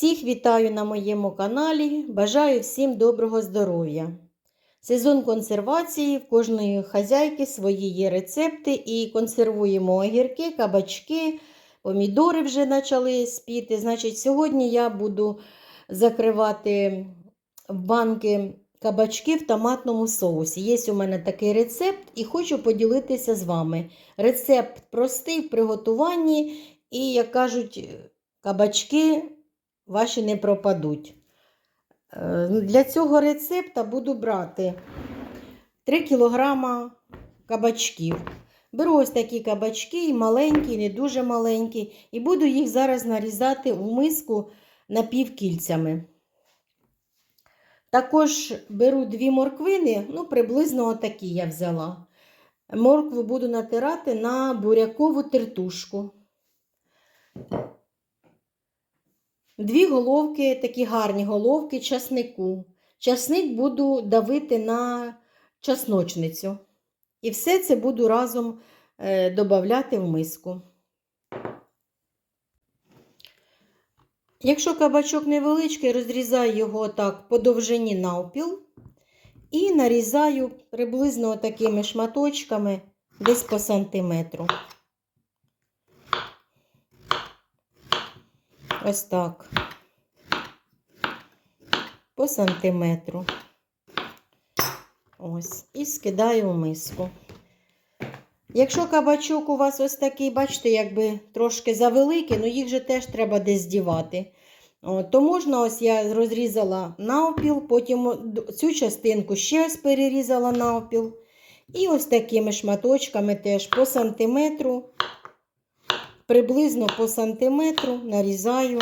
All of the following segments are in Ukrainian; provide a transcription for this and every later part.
Всіх вітаю на моєму каналі. Бажаю всім доброго здоров'я. Сезон консервації в кожної хазяйки свої є рецепти і консервуємо огірки, кабачки, помідори вже почали спіти. Значить, сьогодні я буду закривати в банки кабачки в томатному соусі. Є у мене такий рецепт і хочу поділитися з вами. Рецепт простий в приготуванні і, як кажуть, кабачки ваші не пропадуть. Е, Для цього рецепта буду брати 3 кг кабачків. Беру ось такі кабачки, і маленькі, і не дуже маленькі, і буду їх зараз нарізати у миску напівкільцями. Також беру дві морквини, ну, приблизно отакі я взяла. Моркву буду натирати на бурякову тертушку. Дві головки, такі гарні головки часнику. Часник буду давити на часночницю. І все це буду разом е, додати в миску. Якщо кабачок невеличкий, розрізаю його так по довжині навпіл і нарізаю приблизно такими шматочками десь по сантиметру. Ось так. По сантиметру. Ось. І скидаю в миску. Якщо кабачок у вас ось такий, бачите, якби трошки завеликий, ну їх же теж треба десь дівати. То можна, ось я розрізала навпіл, потім цю частинку ще ось перерізала навпіл. І ось такими шматочками теж по сантиметру приблизно по сантиметру нарізаю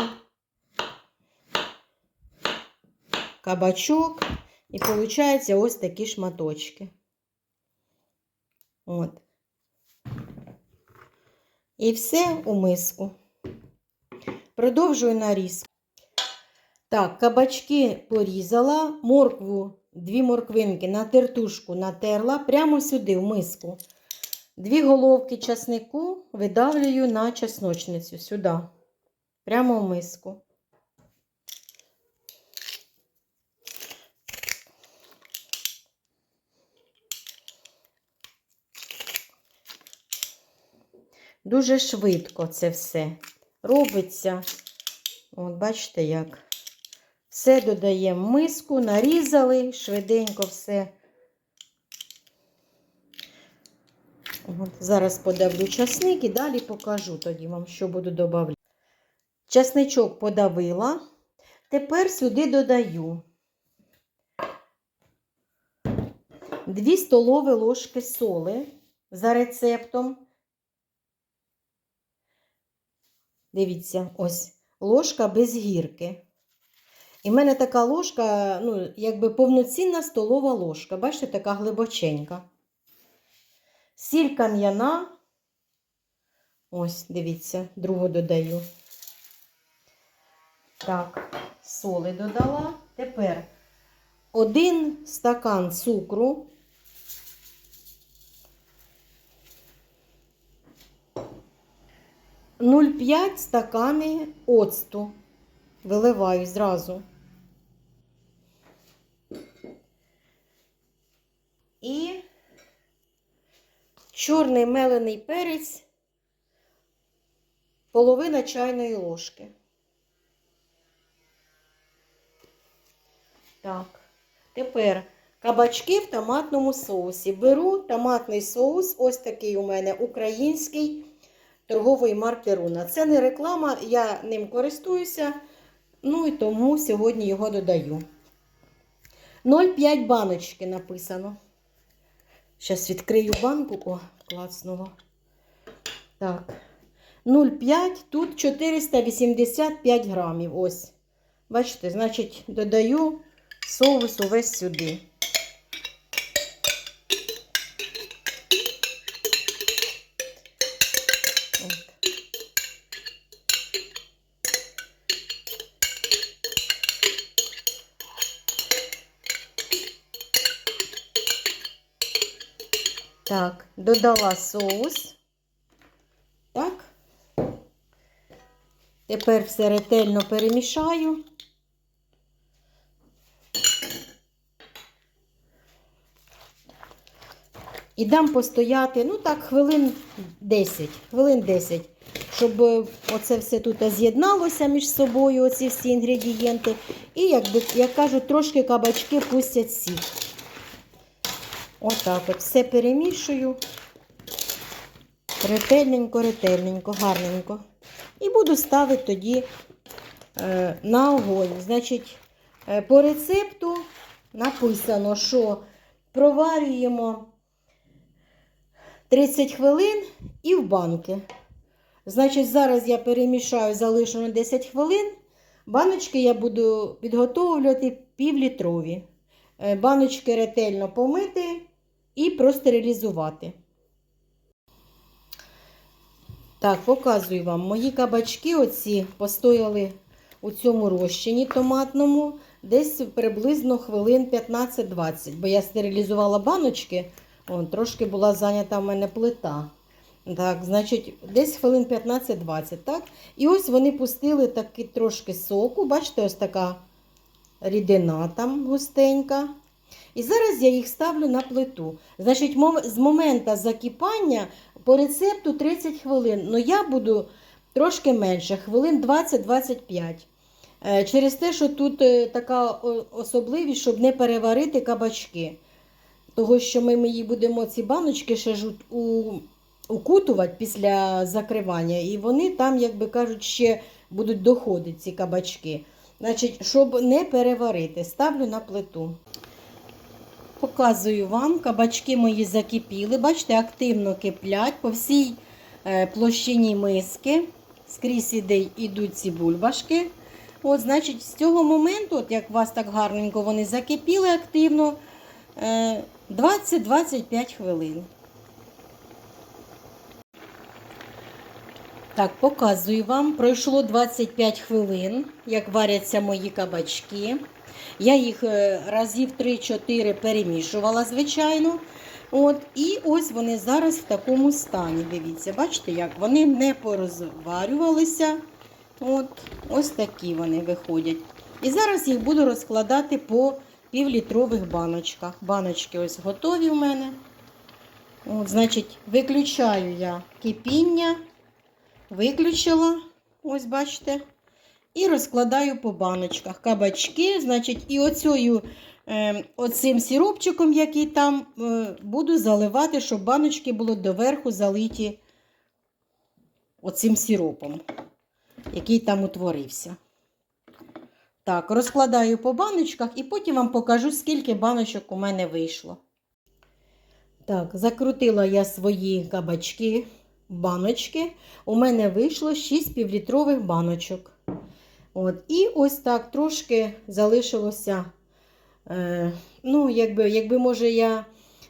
кабачок і виходить ось такі шматочки. От. І все у миску. Продовжую нарізку. Так, кабачки порізала, моркву, дві морквинки на тертушку натерла прямо сюди, в миску. Дві головки часнику видавлюю на чесночницю сюди, прямо в миску. Дуже швидко це все робиться. От, бачите, як. Все додаємо в миску, нарізали, швиденько все. Зараз подавлю часник і далі покажу тоді вам, що буду додавати. Часничок подавила. Тепер сюди додаю 2 столові ложки соли за рецептом. Дивіться, ось ложка без гірки. І в мене така ложка, ну, якби повноцінна столова ложка. Бачите, така глибоченька. Сіль кам'яна. Ось, дивіться, другу додаю. Так, соли додала. Тепер один стакан цукру. Нуль п'ять стакани оцту. Виливаю зразу. І чорний мелений перець, половина чайної ложки. Так, тепер кабачки в томатному соусі. Беру томатний соус, ось такий у мене український торгової марки Руна. Це не реклама, я ним користуюся, ну і тому сьогодні його додаю. 0,5 баночки написано. Зараз відкрию банку, о, класного. Так. 0,5, тут 485 грамів. Ось. Бачите, значить, додаю соус увесь сюди. Так, додала соус. Так. Тепер все ретельно перемішаю. І дам постояти, ну так, хвилин 10, хвилин 10, щоб е, оце все тут з'єдналося між собою, оці всі інгредієнти. І, як, як кажуть, трошки кабачки пустять сік. Отак от все перемішую. Ретельненько, ретельненько, гарненько. І буду ставити тоді е, на огонь. Значить, е, по рецепту написано, що проварюємо 30 хвилин і в банки. Значить, зараз я перемішаю, залишу на 10 хвилин. Баночки я буду підготовлювати півлітрові. Е, Баночки ретельно помити і простерилізувати. Так, показую вам. Мої кабачки оці постояли у цьому розчині томатному десь приблизно хвилин 15-20, бо я стерилізувала баночки, Вон, трошки була зайнята в мене плита. Так, значить, десь хвилин 15-20, так? І ось вони пустили таки трошки соку. Бачите, ось така рідина там густенька. І зараз я їх ставлю на плиту. Значить, з моменту закипання по рецепту 30 хвилин. Ну я буду трошки менше, хвилин 20-25. Е, Через те, що тут е, така особливість, щоб не переварити кабачки. Того, що ми, їх будемо ці баночки ще у- укутувати після закривання, і вони там, як би кажуть, ще будуть доходити ці кабачки. Значить, щоб не переварити, ставлю на плиту. Показую вам, кабачки мої закипіли. Бачите, активно киплять по всій е, площині миски. Скрізь іде, йдуть ці бульбашки. От, значить, з цього моменту, от як у вас так гарненько вони закипіли активно, е, 20-25 хвилин. Так, показую вам. Пройшло 25 хвилин, як варяться мої кабачки. Я їх е, разів 3-4 перемішувала, звичайно. От, і ось вони зараз в такому стані. Дивіться, бачите, як вони не порозварювалися. От, ось такі вони виходять. І зараз їх буду розкладати по півлітрових баночках. Баночки ось готові в мене. От, значить, виключаю я кипіння, виключила, ось бачите. І розкладаю по баночках кабачки, значить, і оцею, е, оцим сиропчиком, який там, е, буду заливати, щоб баночки були доверху залиті оцим сиропом, який там утворився. Так, розкладаю по баночках і потім вам покажу, скільки баночок у мене вийшло. Так, закрутила я свої кабачки баночки. У мене вийшло 6 півлітрових баночок. От, і ось так трошки залишилося. Е, ну, якби, якби, може, я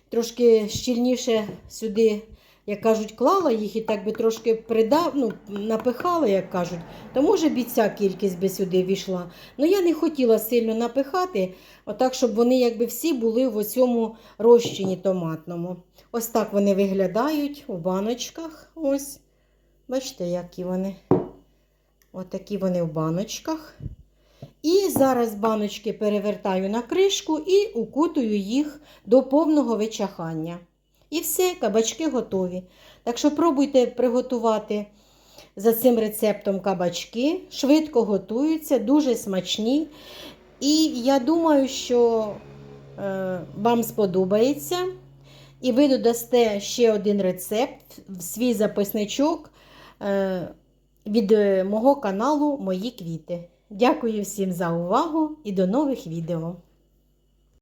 трошки щільніше сюди, як кажуть, клала їх і так би трошки придав, ну, напихала, як кажуть, то може б і ця кількість би сюди війшла. Ну, я не хотіла сильно напихати, отак, щоб вони якби всі були в цьому розчині томатному. Ось так вони виглядають у баночках. Ось. Бачите, які вони. Отакі вони в баночках. І зараз баночки перевертаю на кришку і укутую їх до повного вичахання. І все, кабачки готові. Так що пробуйте приготувати за цим рецептом кабачки. Швидко готуються, дуже смачні. І я думаю, що е, вам сподобається. І ви додасте ще один рецепт в свій записничок. Е, від е, мого каналу Мої квіти. Дякую всім за увагу і до нових відео!